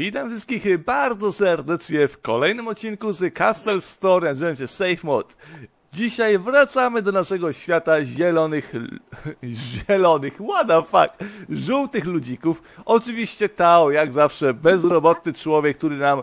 Witam wszystkich bardzo serdecznie w kolejnym odcinku z Castle Story, nazywam się Safe Mod. Dzisiaj wracamy do naszego świata zielonych, zielonych, what the fuck, żółtych ludzików. Oczywiście Tao, jak zawsze, bezrobotny człowiek, który nam,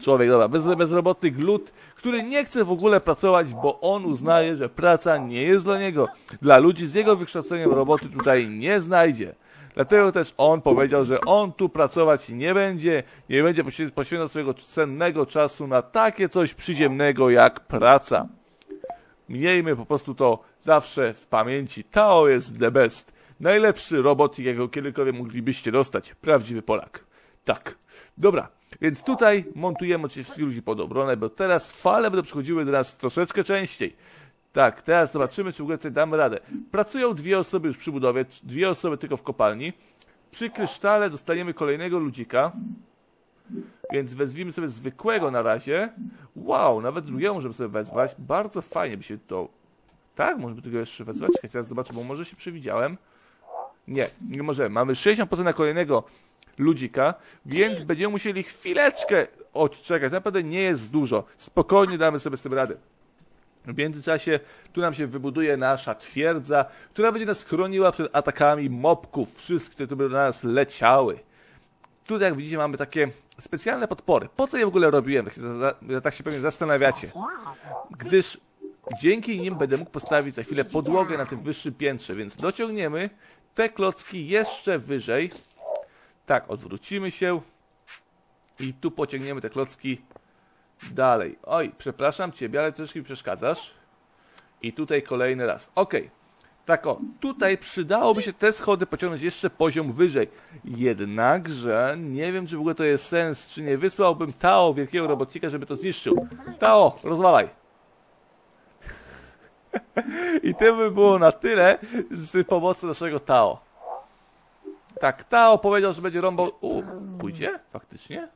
człowiek, dobra, bez, bezrobotny glut, który nie chce w ogóle pracować, bo on uznaje, że praca nie jest dla niego. Dla ludzi z jego wykształceniem roboty tutaj nie znajdzie. Dlatego też on powiedział, że on tu pracować nie będzie, nie będzie poświę- poświęcał swojego cennego czasu na takie coś przyziemnego jak praca. Miejmy po prostu to zawsze w pamięci. Tao jest the best. Najlepszy robotnik, jakiego kiedykolwiek moglibyście dostać. Prawdziwy Polak. Tak. Dobra. Więc tutaj montujemy oczywiście wszystkich ludzi pod obronę, bo teraz fale będą przychodziły do nas troszeczkę częściej. Tak, teraz zobaczymy, czy w ogóle tutaj damy radę. Pracują dwie osoby już przy budowie, dwie osoby tylko w kopalni. Przy krysztale dostaniemy kolejnego ludzika. Więc wezwijmy sobie zwykłego na razie. Wow, nawet drugiego możemy sobie wezwać. Bardzo fajnie by się to... Tak, możemy tego jeszcze wezwać? Czekajcie, teraz zobaczę, bo może się przewidziałem. Nie, nie możemy. Mamy 60% na kolejnego ludzika, więc będziemy musieli chwileczkę odczekać. Naprawdę nie jest dużo. Spokojnie damy sobie z tym radę. W międzyczasie tu nam się wybuduje nasza twierdza, która będzie nas chroniła przed atakami mobków, wszystkie, które tu będą na nas leciały. Tutaj, jak widzicie, mamy takie specjalne podpory. Po co je w ogóle robiłem? Tak się, tak się pewnie zastanawiacie. Gdyż dzięki nim będę mógł postawić za chwilę podłogę na tym wyższym piętrze, więc dociągniemy te klocki jeszcze wyżej. Tak, odwrócimy się i tu pociągniemy te klocki dalej. Oj, przepraszam Ciebie, ale troszkę mi przeszkadzasz. I tutaj kolejny raz. Okej. Tak o, tutaj przydałoby się te schody pociągnąć jeszcze poziom wyżej. Jednakże nie wiem, czy w ogóle to jest sens, czy nie wysłałbym Tao, wielkiego robotnika, żeby to zniszczył. Tao, rozwalaj. I tym by było na tyle z pomocy naszego Tao. Tak, Tao powiedział, że będzie rąbał... U, pójdzie? Faktycznie?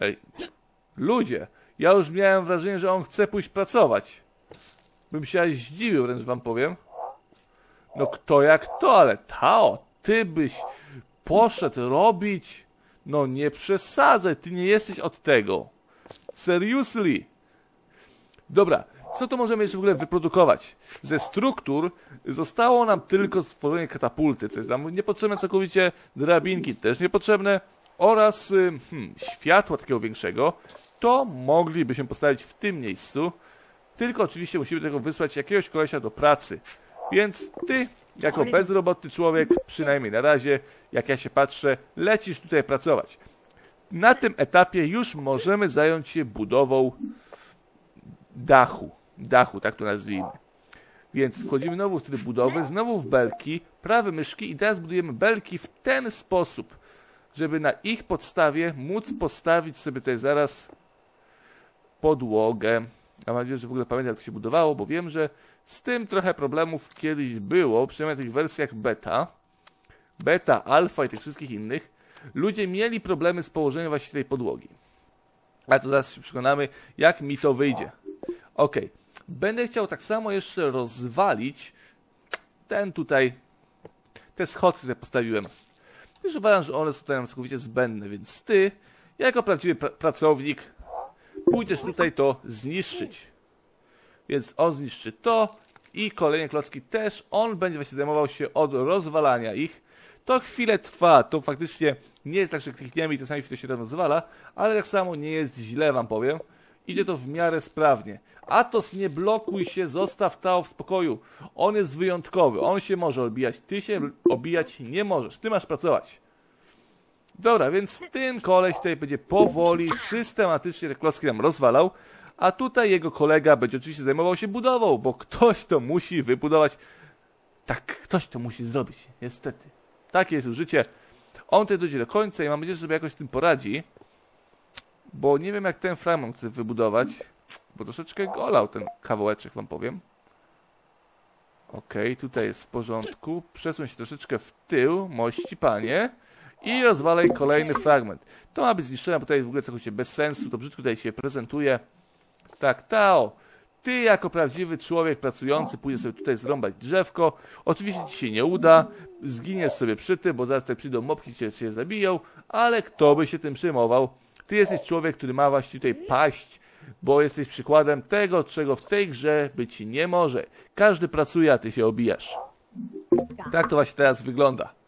Ej, ludzie, ja już miałem wrażenie, że on chce pójść pracować. Bym się aż zdziwił, wręcz wam powiem. No kto jak to, ale Tao, ty byś poszedł robić... No nie przesadzaj, ty nie jesteś od tego. Seriously. Dobra, co to możemy jeszcze w ogóle wyprodukować? Ze struktur zostało nam tylko stworzenie katapulty, co jest nam niepotrzebne całkowicie, drabinki też niepotrzebne oraz y, hmm, światła takiego większego. To moglibyśmy postawić w tym miejscu, tylko oczywiście musimy tego wysłać jakiegoś kolesia do pracy. Więc ty, jako bezrobotny człowiek, przynajmniej na razie, jak ja się patrzę, lecisz tutaj pracować. Na tym etapie już możemy zająć się budową dachu. Dachu, tak to nazwijmy. Więc wchodzimy znowu w tryb budowy, znowu w belki, prawe myszki i teraz budujemy belki w ten sposób, żeby na ich podstawie móc postawić sobie tutaj zaraz podłogę. Mam nadzieję, że w ogóle pamiętam jak to się budowało, bo wiem, że z tym trochę problemów kiedyś było, przynajmniej w tych wersjach beta, beta, alfa i tych wszystkich innych, ludzie mieli problemy z położeniem właśnie tej podłogi. A to zaraz się przekonamy, jak mi to wyjdzie. Ok. Będę chciał tak samo jeszcze rozwalić ten tutaj, te schody, które postawiłem. Też uważam, że one są tutaj całkowicie zbędne, więc ty, jako prawdziwy pra pracownik, pójdziesz tutaj to zniszczyć. Więc on zniszczy to i kolejne klocki też. On będzie właśnie zajmował się od rozwalania ich. To chwilę trwa, to faktycznie nie jest tak, że klikniemy i to sami to się rozwala, ale tak samo nie jest źle, wam powiem. Idzie to w miarę sprawnie. Atos, nie blokuj się, zostaw Tao w spokoju. On jest wyjątkowy, on się może obijać, ty się obijać nie możesz, ty masz pracować. Dobra, więc ten koleś tutaj będzie powoli, systematycznie te klocki nam rozwalał, a tutaj jego kolega będzie oczywiście zajmował się budową, bo ktoś to musi wybudować. Tak, ktoś to musi zrobić, niestety. Takie jest życie. On tutaj dojdzie do końca i mam nadzieję, że sobie jakoś z tym poradzi, bo nie wiem jak ten fragment chce wybudować, bo troszeczkę golał ten kawałeczek, wam powiem. Okej, tutaj jest w porządku. Przesuń się troszeczkę w tył, mości panie. I rozwalaj kolejny fragment. To ma być zniszczone, bo tutaj jest w ogóle całkowicie bez sensu. To brzydko tutaj się prezentuje. Tak, Tao. Ty jako prawdziwy człowiek pracujący pójdziesz sobie tutaj zrąbać drzewko. Oczywiście ci się nie uda, zginiesz sobie przy tym, bo zaraz tutaj przyjdą mopki, cię, cię zabiją, ale kto by się tym przejmował? Ty jesteś człowiek, który ma właśnie tutaj paść, bo jesteś przykładem tego, czego w tej grze być nie może. Każdy pracuje, a ty się obijasz. Tak to właśnie teraz wygląda.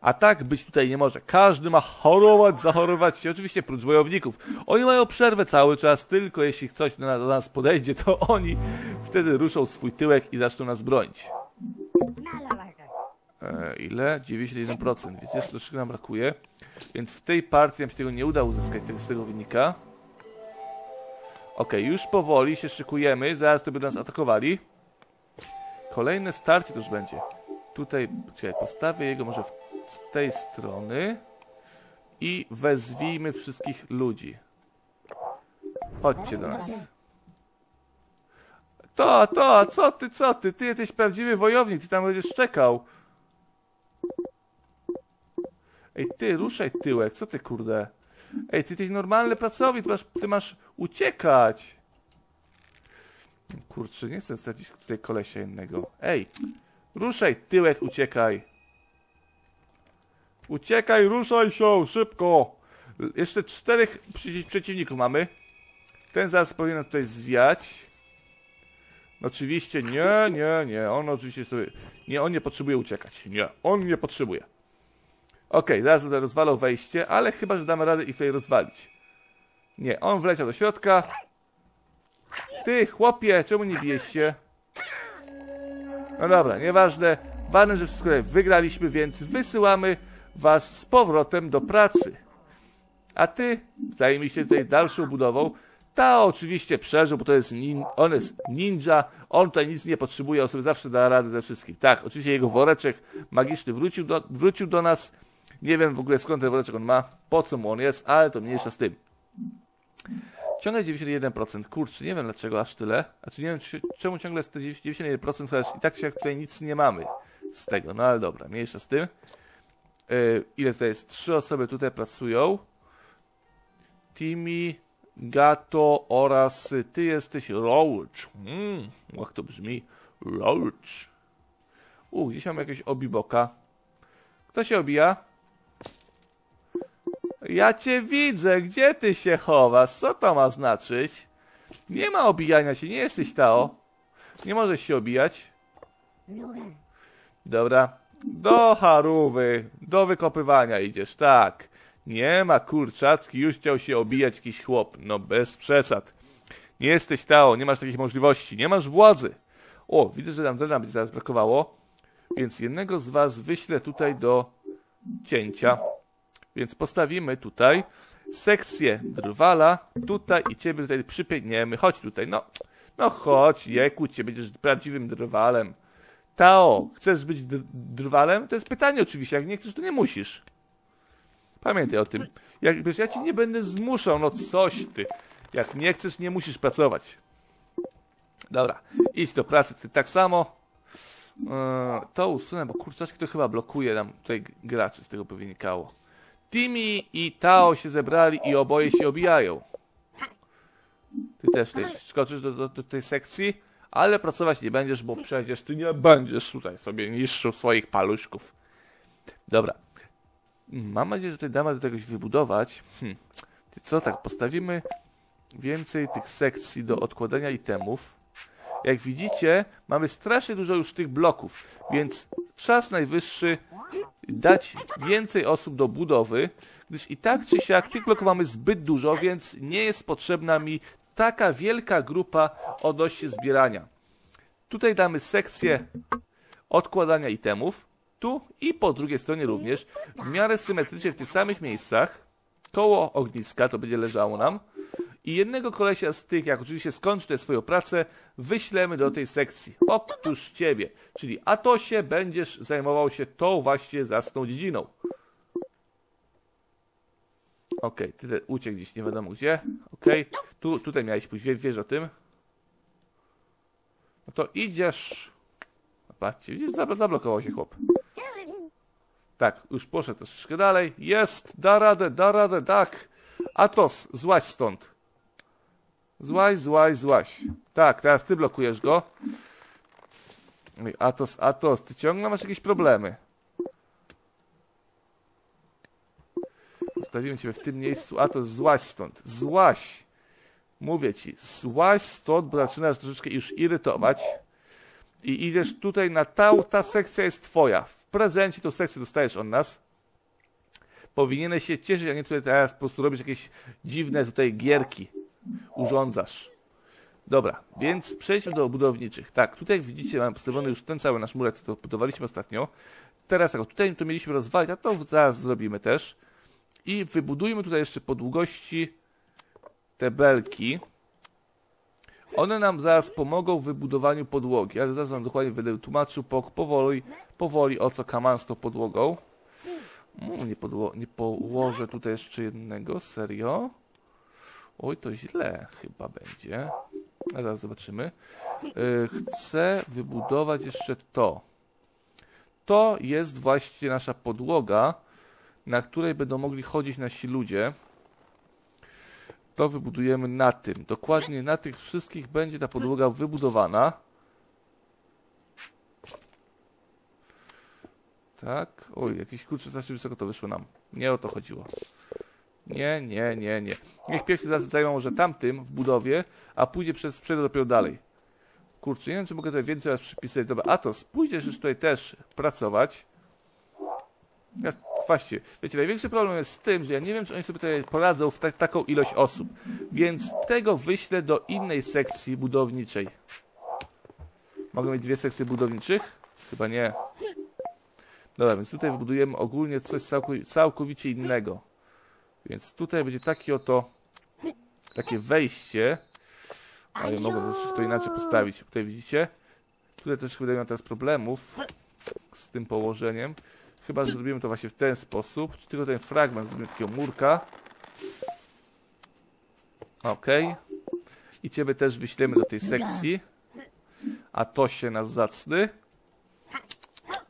A tak być tutaj nie może. Każdy ma chorować, zachorować się. Oczywiście prócz wojowników. Oni mają przerwę cały czas, tylko jeśli ktoś do nas, podejdzie, to oni wtedy ruszą swój tyłek i zaczną nas bronić. E, ile? 91%, więc jeszcze troszkę nam brakuje. Więc w tej partii nam się tego nie uda uzyskać, tego z tego wynika. Ok, już powoli się szykujemy, zaraz to będą nas atakowali. Kolejne starcie to już będzie. Tutaj, czekaj, postawię jego może w, z tej strony i wezwijmy wszystkich ludzi. Chodźcie do nas. To, to, co ty, co ty? Ty jesteś prawdziwy wojownik, ty tam będziesz czekał. Ej, ty, ruszaj tyłek, co ty, kurde? Ej, ty jesteś normalny pracownik, ty masz, ty masz uciekać. Kurczę, nie chcę stracić tutaj kolesia innego. Ej, ruszaj tyłek, uciekaj. Uciekaj, ruszaj się, szybko. Jeszcze czterech przeciwników mamy. Ten zaraz powinien tutaj zwiać. Oczywiście nie, nie, nie. On oczywiście sobie... Nie, on nie potrzebuje uciekać. Nie, on nie potrzebuje. Okej, okay, zaraz tutaj rozwalą wejście, ale chyba, że damy radę ich tutaj rozwalić. Nie, on wleciał do środka. Ty, chłopie, czemu nie bijesz się? No dobra, nieważne. Ważne, że wszystko wygraliśmy, więc wysyłamy was z powrotem do pracy. A ty zajmij się tutaj dalszą budową. Ta oczywiście przeżył, bo to jest nin on jest ninja, on tutaj nic nie potrzebuje, on sobie zawsze da radę ze wszystkim. Tak, oczywiście jego woreczek magiczny wrócił do, wrócił do nas. Nie wiem w ogóle skąd ten woreczek on ma, po co mu on jest, ale to mniejsza z tym. Ciągle 91%, kurczę, nie wiem dlaczego aż tyle. Znaczy nie wiem czemu ciągle jest 91%, chociaż i tak się tutaj nic nie mamy z tego, no ale dobra, mniejsza z tym. Yy, ile to jest? Trzy osoby tutaj pracują. Timmy, Gato oraz ty jesteś Roach. Mmm, jak to brzmi? Roach. U, gdzieś mam jakieś obiboka. Kto się obija? Ja cię widzę, gdzie ty się chowasz? Co to ma znaczyć? Nie ma obijania się, nie jesteś Tao. Nie możesz się obijać. Dobra. Do harówy, do wykopywania idziesz, tak. Nie ma kurczaczki, już chciał się obijać jakiś chłop. No bez przesad. Nie jesteś Tao, nie masz takich możliwości, nie masz władzy. O, widzę, że nam drena będzie zaraz brakowało. Więc jednego z was wyślę tutaj do cięcia. Więc postawimy tutaj sekcję drwala, tutaj i ciebie tutaj przypięgniemy. Chodź tutaj, no. No chodź, jeku, cię będziesz prawdziwym drwalem. Tao, chcesz być drwalem? To jest pytanie oczywiście, jak nie chcesz, to nie musisz. Pamiętaj o tym. Jak, wiesz, ja ci nie będę zmuszał, no coś ty. Jak nie chcesz, nie musisz pracować. Dobra, idź do pracy, ty tak samo. Yy, to usunę, bo kurczaczki to chyba blokuje nam tutaj graczy, z tego by wynikało. Timmy i Tao się zebrali i oboje się obijają. Ty też tutaj skoczysz do, do, do tej sekcji, ale pracować nie będziesz, bo przecież ty nie będziesz tutaj sobie niszczył swoich paluszków. Dobra. Mam nadzieję, że tutaj damy do czegoś wybudować. Hm. Co tak, postawimy więcej tych sekcji do odkładania itemów. Jak widzicie, mamy strasznie dużo już tych bloków, więc czas najwyższy dać więcej osób do budowy, gdyż i tak czy siak tych bloków mamy zbyt dużo, więc nie jest potrzebna mi taka wielka grupa odnośnie zbierania. Tutaj damy sekcję odkładania itemów, tu i po drugiej stronie również, w miarę symetrycznie w tych samych miejscach, koło ogniska to będzie leżało nam, i jednego kolesia z tych, jak oczywiście skończy tę swoją pracę, wyślemy do tej sekcji. Otóż ciebie, czyli Atosie będziesz zajmował się tą właśnie zacną dziedziną. Okej, okay, ty uciekł gdzieś, nie wiadomo gdzie. Okej, okay. tu, tutaj miałeś pójść, wiesz o tym. No to idziesz... Patrzcie, widzisz, zablokował się chłop. Tak, już poszedł troszeczkę dalej. Jest, da radę, da radę, tak. Atos, złaź stąd. Złaś, złaś, złaś. Tak, teraz ty blokujesz go. Atos, Atos, ty ciągle masz jakieś problemy. Zostawimy ciebie w tym miejscu. Atos, złaś stąd. Złaś. Mówię ci, złaś stąd, bo zaczynasz troszeczkę już irytować. I idziesz tutaj na ta, ta sekcja jest twoja. W prezencie tą sekcję dostajesz od nas. Powinieneś się cieszyć, a nie tutaj teraz po prostu robisz jakieś dziwne tutaj gierki. Urządzasz. Dobra, więc przejdźmy do budowniczych. Tak, tutaj jak widzicie mamy postawiony już ten cały nasz murek, co budowaliśmy ostatnio. Teraz tak, tutaj to mieliśmy rozwalić, a to zaraz zrobimy też. I wybudujmy tutaj jeszcze po długości te belki. One nam zaraz pomogą w wybudowaniu podłogi, ale zaraz wam dokładnie będę tłumaczył po, powoli, powoli o co kaman z tą podłogą. Mm, nie, podło nie położę tutaj jeszcze jednego, serio? Oj, to źle chyba będzie. A zaraz zobaczymy. Yy, chcę wybudować jeszcze to. To jest właśnie nasza podłoga, na której będą mogli chodzić nasi ludzie. To wybudujemy na tym. Dokładnie na tych wszystkich będzie ta podłoga wybudowana. Tak. Oj, jakiś kurczę, znacznie wysoko to wyszło nam. Nie o to chodziło. Nie, nie, nie, nie. Niech pierwszy zajmą może tamtym w budowie, a pójdzie przez przejdę dopiero dalej. Kurczę, nie wiem, czy mogę tutaj więcej raz przypisać. Dobra, Atos, pójdziesz już tutaj też pracować. Ja, właśnie, wiecie, największy problem jest z tym, że ja nie wiem, czy oni sobie tutaj poradzą w ta taką ilość osób. Więc tego wyślę do innej sekcji budowniczej. Mogę mieć dwie sekcje budowniczych? Chyba nie. Dobra, więc tutaj wybudujemy ogólnie coś całkowicie innego. Więc tutaj będzie taki oto takie wejście. Ale mogę to inaczej postawić. Tutaj widzicie? Tutaj też będę miał teraz problemów z tym położeniem. Chyba, że zrobimy to właśnie w ten sposób. Czy tylko ten fragment zrobimy takiego murka. Ok. I ciebie też wyślemy do tej sekcji. A to się nas zacny.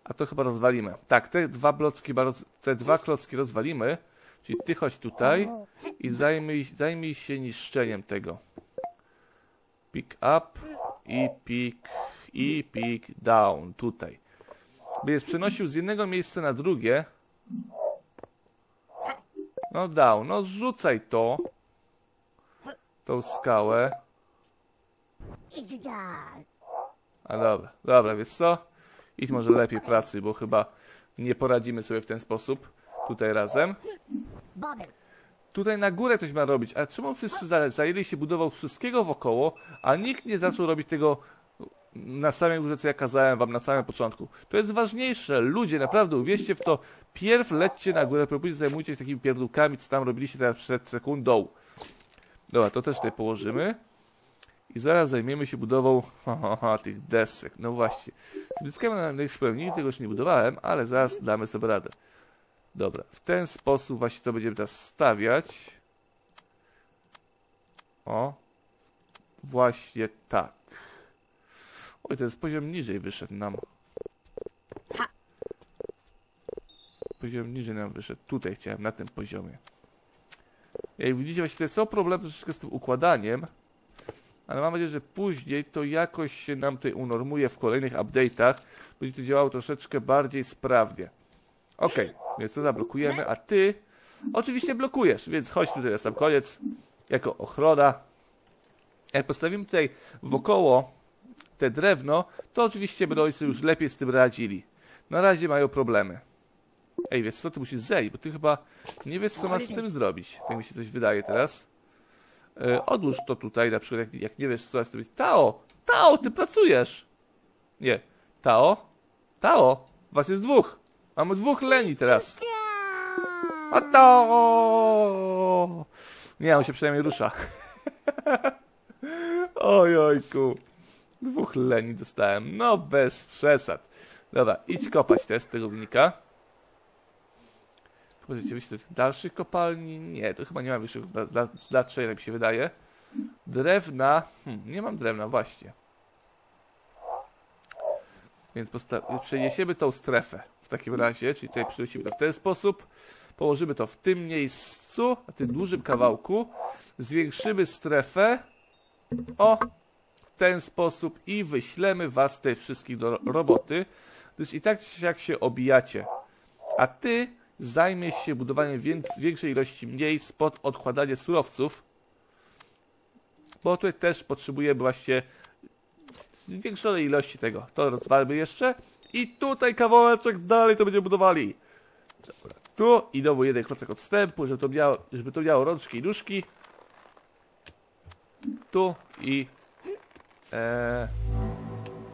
A to chyba rozwalimy. Tak, te dwa blocki, te dwa klocki rozwalimy. Czyli ty chodź tutaj i zajmij, zajmij się niszczeniem tego. Pick up i pick i pick down tutaj. Będziesz przenosił z jednego miejsca na drugie. No down, no zrzucaj to. Tą skałę. A dobra, dobra, wiesz co? Idź może lepiej pracy, bo chyba nie poradzimy sobie w ten sposób tutaj razem. Tutaj na górę ktoś ma robić, a czemu wszyscy zajęli się budową wszystkiego wokoło, a nikt nie zaczął robić tego na samej górze, co ja kazałem wam na samym początku. To jest ważniejsze. Ludzie, naprawdę uwierzcie w to. Pierw lećcie na górę, próbujcie zajmujcie się takimi pierdółkami, co tam robiliście teraz przed sekundą. Dobra, to też tutaj położymy. I zaraz zajmiemy się budową haha, tych desek. No właśnie. Z bliskami na nigdy tego już nie budowałem, ale zaraz damy sobie radę. Dobra, w ten sposób właśnie to będziemy teraz stawiać. O. Właśnie tak. Oj, to jest poziom niżej wyszedł nam. Poziom niżej nam wyszedł. Tutaj chciałem, na tym poziomie. Jak widzicie, właśnie są problemy troszeczkę z tym układaniem. Ale mam nadzieję, że później to jakoś się nam tutaj unormuje w kolejnych update'ach. Będzie to działało troszeczkę bardziej sprawnie. Okej. Okay. Więc to zablokujemy, a ty oczywiście blokujesz, więc chodź tutaj na sam koniec, jako ochrona. Jak postawimy tutaj wokoło te drewno, to oczywiście sobie już lepiej z tym radzili. Na razie mają problemy. Ej, wiesz co, ty musisz zejść, bo ty chyba nie wiesz, co masz z tym zrobić. Tak mi się coś wydaje teraz. E, odłóż to tutaj, na przykład, jak, jak nie wiesz, co masz z tym Tao! Tao, ty pracujesz! Nie. Tao? Tao! Was jest dwóch! Mamy dwóch leni teraz. A to! Nie, on się przynajmniej rusza. Oj, ojku. Dwóch leni dostałem. No, bez przesad. Dobra, idź kopać też tego wynika. Możecie do tych dalszych kopalni? Nie, to chyba nie ma wyższych znaczeń, jak mi się wydaje. Drewna. Hmm, nie mam drewna, właśnie. Więc przeniesiemy tą strefę w takim razie, czyli tutaj przerzucimy to w ten sposób, położymy to w tym miejscu, na tym dużym kawałku, zwiększymy strefę O! Ten sposób i wyślemy was tutaj wszystkich do ro- roboty, gdyż i tak jak się obijacie. A ty zajmiesz się budowaniem większej ilości miejsc pod odkładanie surowców, bo tutaj też potrzebujemy właśnie zwiększonej ilości tego. To rozwalmy jeszcze i tutaj kawałeczek dalej to będziemy budowali. Dobra, tu i znowu jeden klocek odstępu, żeby to miało, żeby to miało rączki i nóżki. Tu i... E,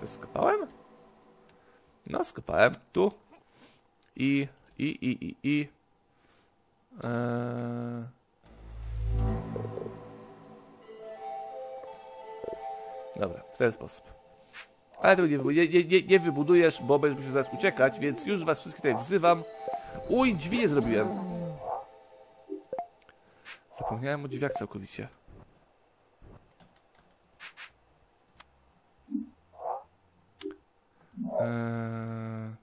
co skopałem? No, skopałem. Tu. I, i, i, i, i. E, dobra, w ten sposób. Ale tego nie, nie, nie, nie wybudujesz, bo będziesz musiał zaraz uciekać, więc już was wszystkich tutaj wzywam. Uj, drzwi nie zrobiłem. Zapomniałem o drzwiach całkowicie. Eee...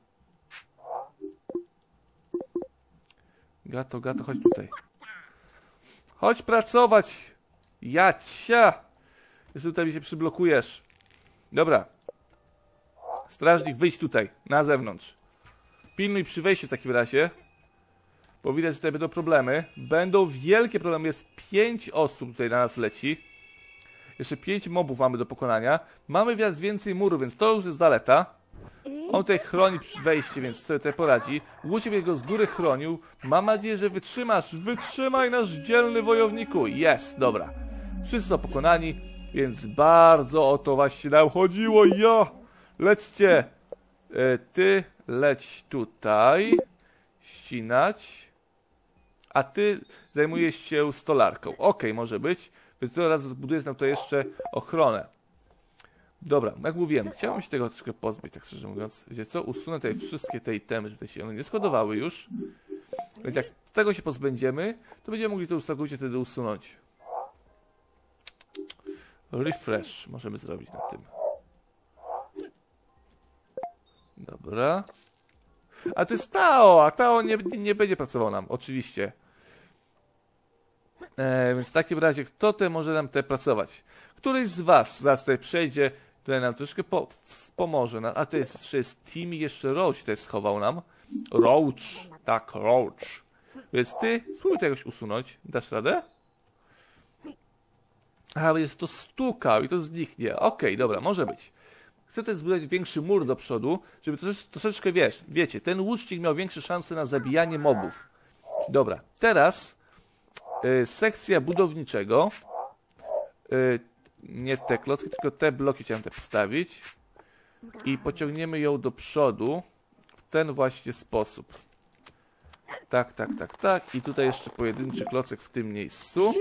Gato, gato, chodź tutaj. Chodź pracować! Jacia! Jeszcze tutaj mi się przyblokujesz. Dobra. Strażnik, wyjdź tutaj, na zewnątrz. Pilnuj przy wejściu w takim razie. Bo widać, że tutaj będą problemy. Będą wielkie problemy. Jest pięć osób tutaj na nas leci. Jeszcze pięć mobów mamy do pokonania. Mamy więc więcej murów, więc to już jest zaleta. On tutaj chroni wejście, więc sobie tutaj poradzi. Łuciek go z góry chronił. Mam nadzieję, że wytrzymasz. Wytrzymaj nasz dzielny wojowniku. Jest, dobra. Wszyscy są pokonani, więc bardzo o to właśnie nam chodziło. Ja! Lećcie! E, ty leć tutaj. Ścinać. A ty zajmujesz się stolarką. Okej, może być. Więc teraz budujesz nam to jeszcze ochronę. Dobra, jak mówiłem, chciałem się tego troszkę pozbyć, tak szczerze mówiąc. Wiecie co? Usunę tutaj wszystkie te itemy, żeby się one nie składowały już. Więc jak tego się pozbędziemy, to będziemy mogli to całkowicie wtedy usunąć. Refresh możemy zrobić na tym. Dobra. A to jest Tao, a Tao nie, nie będzie pracował nam, oczywiście. E, więc w takim razie, kto te może nam te pracować? Któryś z was zaraz tutaj przejdzie, tutaj nam troszkę po, pomoże. A to jest jeszcze jest Timmy, jeszcze Roach tutaj schował nam. Roach, tak, Roach. Więc ty spróbuj to jakoś usunąć. Dasz radę? A, jest to stukał i to zniknie. Okej, dobra, może być. Chcę też zbudować większy mur do przodu, żeby trosze, troszeczkę, wiesz, wiecie, ten łucznik miał większe szanse na zabijanie mobów. Dobra, teraz y, sekcja budowniczego. Y, nie te klocki, tylko te bloki chciałem te postawić. I pociągniemy ją do przodu w ten właśnie sposób. Tak, tak, tak, tak. I tutaj jeszcze pojedynczy klocek w tym miejscu.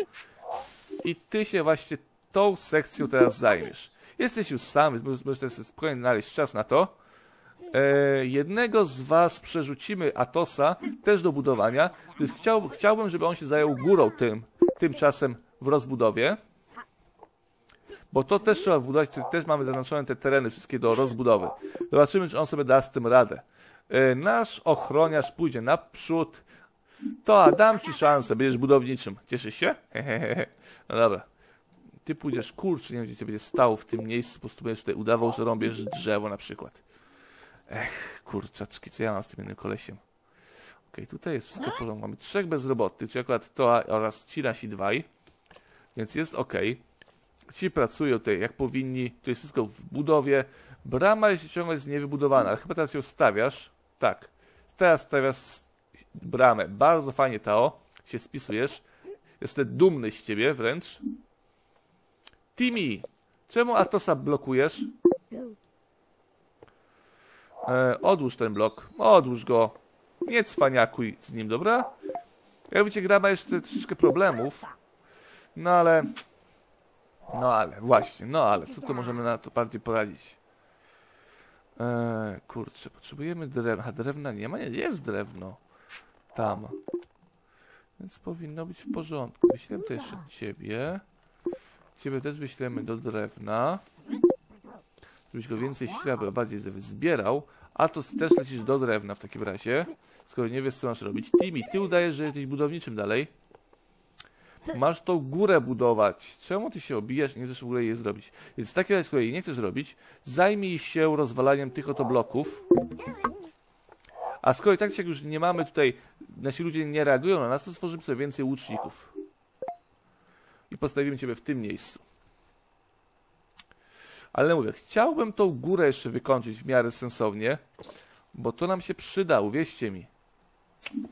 I ty się właśnie tą sekcją teraz zajmiesz. Jesteś już sam, więc możesz- sobie spokojnie znaleźć czas na to. E, jednego z was przerzucimy Atosa też do budowania, gdyż chciał, chciałbym, żeby on się zajął górą tym, tymczasem w rozbudowie. Bo to też trzeba wbudować, też mamy zaznaczone te tereny wszystkie do rozbudowy. Zobaczymy, czy on sobie da z tym radę. E, nasz ochroniarz pójdzie naprzód. To a dam ci szansę, będziesz budowniczym. Cieszysz się? Hehehe. No dobra. Ty pójdziesz, kurczę, nie wiem, gdzie ty będziesz stał w tym miejscu, po prostu będziesz tutaj udawał, że rąbiesz drzewo na przykład. Ech, kurczaczki, co ja mam z tym jednym kolesiem? Okej, tutaj jest wszystko w porządku. Mamy trzech bezrobotnych, czyli akurat to oraz ci nasi dwaj. Więc jest ok. Ci pracują tutaj jak powinni. Tu jest wszystko w budowie. Brama jeszcze ciągle jest niewybudowana, ale chyba teraz ją stawiasz. Tak. Teraz stawiasz bramę. Bardzo fajnie, Tao. Się spisujesz. Jestem dumny z ciebie wręcz. Timmy, czemu Atosa blokujesz? E, odłóż ten blok. Odłóż go. Nie cwaniakuj z nim, dobra? Jak wiecie, gra ma jeszcze troszeczkę problemów. No ale... No ale, właśnie, no ale, co tu możemy na to bardziej poradzić? Eee, kurczę, potrzebujemy drewna. A drewna nie ma? Nie, jest drewno. Tam. Więc powinno być w porządku. Wyślemy to jeszcze ciebie. Ciebie też wyślemy do drewna. Żebyś go więcej śladu bardziej zbierał. A to też lecisz do drewna w takim razie. Skoro nie wiesz, co masz robić. Timmy, ty udajesz, że jesteś budowniczym dalej. Masz tą górę budować. Czemu ty się obijasz nie chcesz w ogóle jej zrobić? Więc razie, skoro jej nie chcesz robić, zajmij się rozwalaniem tych oto bloków. A skoro i tak jak już nie mamy tutaj, nasi ludzie nie reagują na nas, to stworzymy sobie więcej łuczników. I postawimy ciebie w tym miejscu. Ale mówię, chciałbym tą górę jeszcze wykończyć w miarę sensownie, bo to nam się przyda, uwierzcie mi.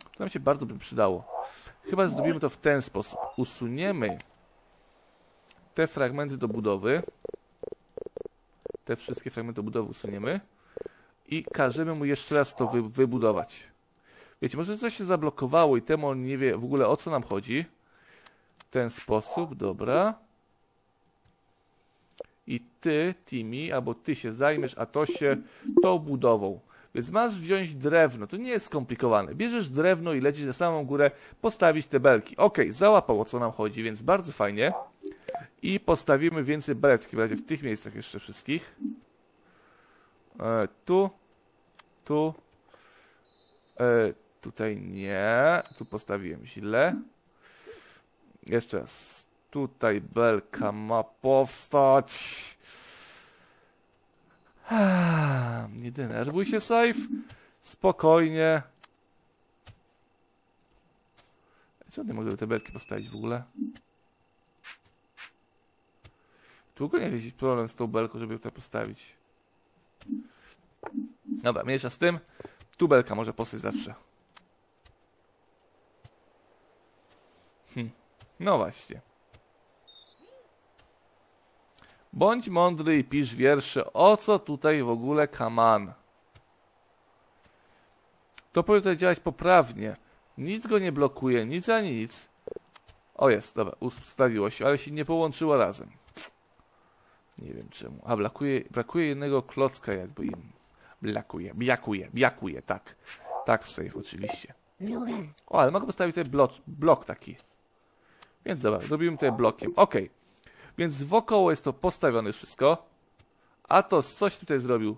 To nam się bardzo by przydało. Chyba zrobimy to w ten sposób. Usuniemy te fragmenty do budowy. Te wszystkie fragmenty do budowy usuniemy. I każemy mu jeszcze raz to wy wybudować. Wiecie, może coś się zablokowało i temu on nie wie w ogóle o co nam chodzi. W ten sposób, dobra. I ty, Timmy, albo ty się zajmiesz, a to się tą budową. Więc masz wziąć drewno, to nie jest skomplikowane. Bierzesz drewno i lecisz na samą górę, postawić te belki. Ok, załapał o co nam chodzi, więc bardzo fajnie. I postawimy więcej belek, w razie w tych miejscach jeszcze wszystkich. E, tu, tu, e, tutaj nie, tu postawiłem źle. Jeszcze raz, tutaj belka ma powstać. Nie denerwuj się, Safe. Spokojnie. Co nie mogę te belki postawić w ogóle? Długo nie wiedzieć problem z tą belką, żeby ją tutaj postawić. Dobra, mniejsza z tym. Tu belka może postać zawsze. Hm. No właśnie. Bądź mądry i pisz wiersze. O co tutaj w ogóle kaman? To powinno działać poprawnie. Nic go nie blokuje, nic ani nic. O jest, dobra, ustawiło się, ale się nie połączyło razem. Nie wiem czemu. A, brakuje, brakuje jednego klocka jakby im. Brakuje, biakuje, biakuje, tak. Tak, safe, oczywiście. O, ale mogę postawić tutaj blok, blok taki. Więc dobra, zrobimy tutaj blokiem. Okej. Okay. Więc wokoło jest to postawione wszystko. A to coś tutaj zrobił.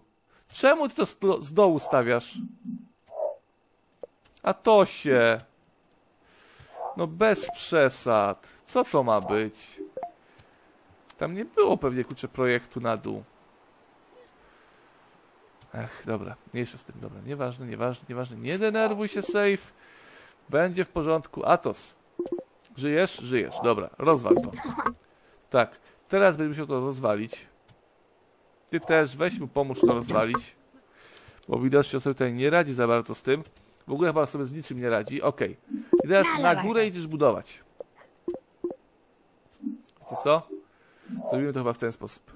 Czemu ty to z dołu stawiasz? A to się. No bez przesad. Co to ma być? Tam nie było pewnie kurczę projektu na dół. Ech, dobra, mniejsza z tym, dobra, nieważne, nieważne, nieważne, nie denerwuj się, safe. Będzie w porządku. Atos, żyjesz? Żyjesz, dobra, rozwal to. Tak, teraz będę musiał to rozwalić. Ty też, weź mu pomóż to rozwalić. Bo widocznie sobie tutaj nie radzi za bardzo z tym. W ogóle chyba sobie z niczym nie radzi. Ok. I teraz na górę idziesz budować. Wiecie co? Zrobimy to chyba w ten sposób.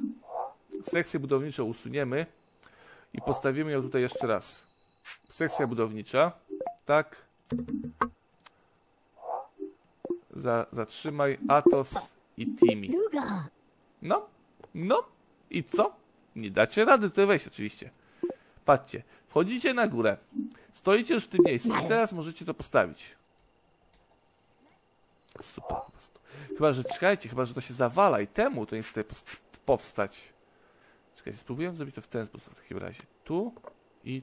Sekcję budowniczą usuniemy i postawimy ją tutaj jeszcze raz. Sekcja budownicza. Tak. Za, zatrzymaj. Atos i Timi. No, no. I co? Nie dacie rady tutaj wejść oczywiście. Patrzcie, wchodzicie na górę. Stoicie już w tym miejscu i teraz możecie to postawić. Super po prostu. Chyba, że czekajcie, chyba, że to się zawala i temu to nie chce powstać. Czekajcie, spróbuję zrobić to w ten sposób w takim razie. Tu i...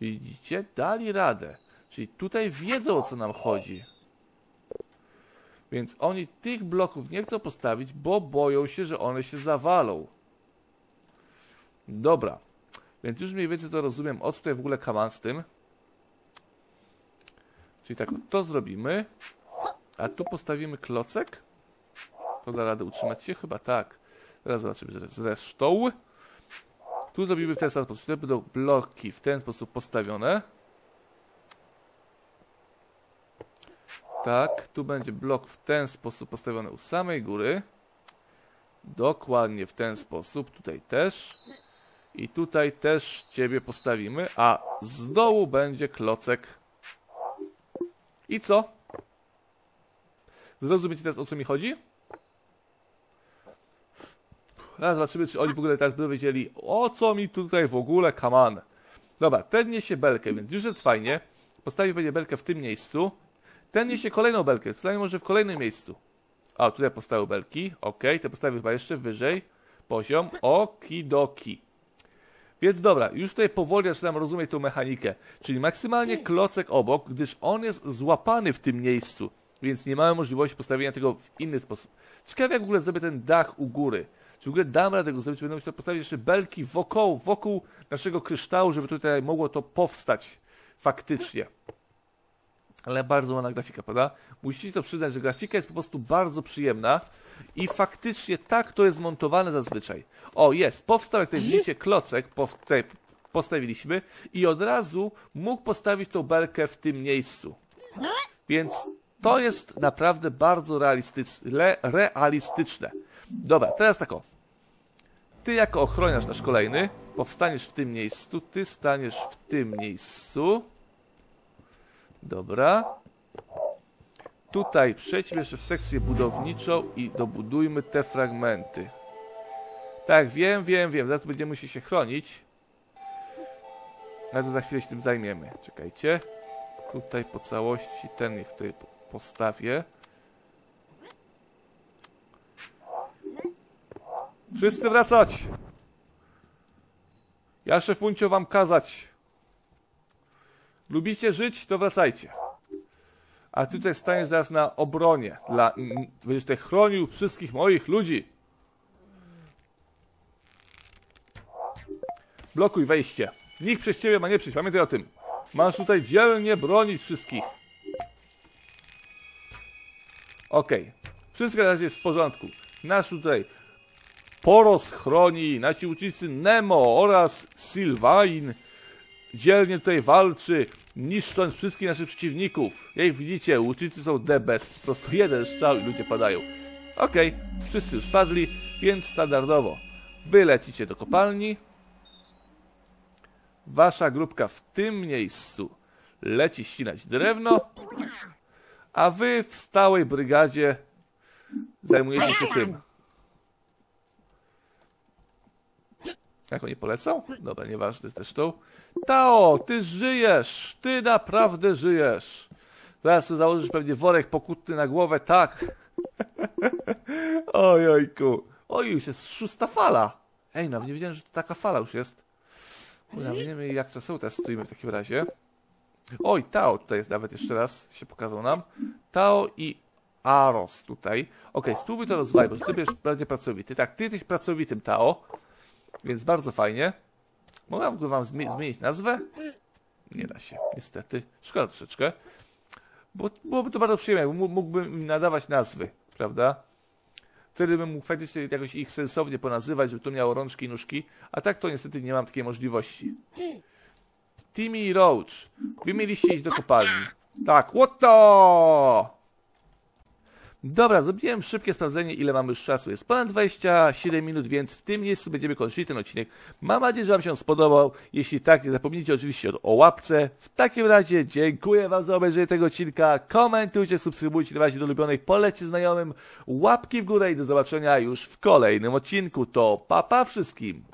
Widzicie? Dali radę. Czyli tutaj wiedzą o co nam chodzi. Więc oni tych bloków nie chcą postawić, bo boją się, że one się zawalą. Dobra. Więc już mniej więcej to rozumiem, o co tutaj w ogóle kaman z tym. Czyli tak, to zrobimy. A tu postawimy klocek. To da radę utrzymać się? Chyba tak. Teraz zobaczymy zresztą. Tu zrobimy w ten sposób. Tutaj będą bloki w ten sposób postawione. Tak, tu będzie blok w ten sposób postawiony u samej góry. Dokładnie w ten sposób. Tutaj też. I tutaj też ciebie postawimy, a z dołu będzie klocek. I co? Zrozumiecie teraz o co mi chodzi? Teraz zobaczymy, czy oni w ogóle teraz będą wiedzieli, o co mi tutaj w ogóle kaman. Dobra, ten niesie belkę, więc już jest fajnie. Postawił będzie belkę w tym miejscu. Ten niesie kolejną belkę, postawię może w kolejnym miejscu. A, tutaj postawił belki, ok, te postawił chyba jeszcze wyżej. Poziom, okidoki. Więc dobra, już tutaj powoli zaczynam rozumieć tą mechanikę. Czyli maksymalnie klocek obok, gdyż on jest złapany w tym miejscu. więc nie mamy możliwości postawienia tego w inny sposób. Ciekawe jak w ogóle zrobię ten dach u góry. Czy w ogóle dam radę tego zrobić, będę musiał postawić jeszcze belki wokół, wokół naszego kryształu, żeby tutaj mogło to powstać faktycznie. Ale bardzo ładna grafika, prawda? Musicie to przyznać, że grafika jest po prostu bardzo przyjemna i faktycznie tak to jest montowane zazwyczaj. O, jest, powstał, jak tutaj widzicie, klocek, pow- tutaj postawiliśmy i od razu mógł postawić tą belkę w tym miejscu. Więc to jest naprawdę bardzo realistycz, le, realistyczne. Dobra, teraz tak o. Ty jako ochroniarz nasz kolejny powstaniesz w tym miejscu, ty staniesz w tym miejscu. Dobra. Tutaj przejdźmy jeszcze w sekcję budowniczą i dobudujmy te fragmenty. Tak, wiem, wiem, wiem. Zaraz będziemy musieli się chronić. Ale to za chwilę się tym zajmiemy. Czekajcie. Tutaj po całości ten niech tutaj po- postawię. Wszyscy wracać! Ja szefuncio wam kazać. Lubicie żyć, to wracajcie. A ty tutaj staniesz zaraz na obronie. Dla, będziesz tutaj chronił wszystkich moich ludzi. Blokuj wejście. Nikt przez ciebie ma nie przyjść. Pamiętaj o tym. Masz tutaj dzielnie bronić wszystkich. Okej. Wszystko na razie jest w porządku. Nasz tutaj Poros chroni, nasi ucznicy Nemo oraz Sylvain dzielnie tutaj walczy, niszcząc wszystkich naszych przeciwników. Jak widzicie, ucznicy są the best. Po prostu jeden strzał i ludzie padają. Okej, wszyscy już padli, więc standardowo wylecicie do kopalni. Wasza grupka w tym miejscu leci ścinać drewno, a wy w stałej brygadzie zajmujecie się tym. Jak oni polecą? Dobra, nieważne zresztą. Tao, ty żyjesz! Ty naprawdę żyjesz! Zaraz tu założysz pewnie worek pokutny na głowę, tak? Ojojku. Oj, już jest szósta fala. Ej, nawet nie wiedziałem, że to taka fala już jest. Oj, wiem, jak czasowo stoimy w takim razie. Oj, Tao tutaj jest nawet jeszcze raz, się pokazał nam. Tao i Aros tutaj. Okej, spróbuj to rozwalić, bo ty będziesz bardziej pracowity. Tak, ty jesteś pracowitym Tao. Więc bardzo fajnie. Mogę wam zmie- zmienić nazwę? Nie da się, niestety. Szkoda troszeczkę. Bo byłoby to bardzo przyjemne, bo mógłbym im nadawać nazwy, prawda? Wtedy bym mógł faktycznie jakoś ich sensownie ponazywać, żeby to miało rączki i nóżki, a tak to niestety nie mam takiej możliwości. Timmy i Roach, wy mieliście iść do kopalni. Tak, what to? Dobra, zrobiłem szybkie sprawdzenie, ile mamy już czasu. Jest ponad 27 minut, więc w tym miejscu będziemy kończyli ten odcinek. Mam nadzieję, że Wam się spodobał. Jeśli tak, nie zapomnijcie oczywiście o, łapce. W takim razie dziękuję Wam za obejrzenie tego odcinka. Komentujcie, subskrybujcie, dawajcie do ulubionych, polecie znajomym. Łapki w górę i do zobaczenia już w kolejnym odcinku. To papa pa wszystkim!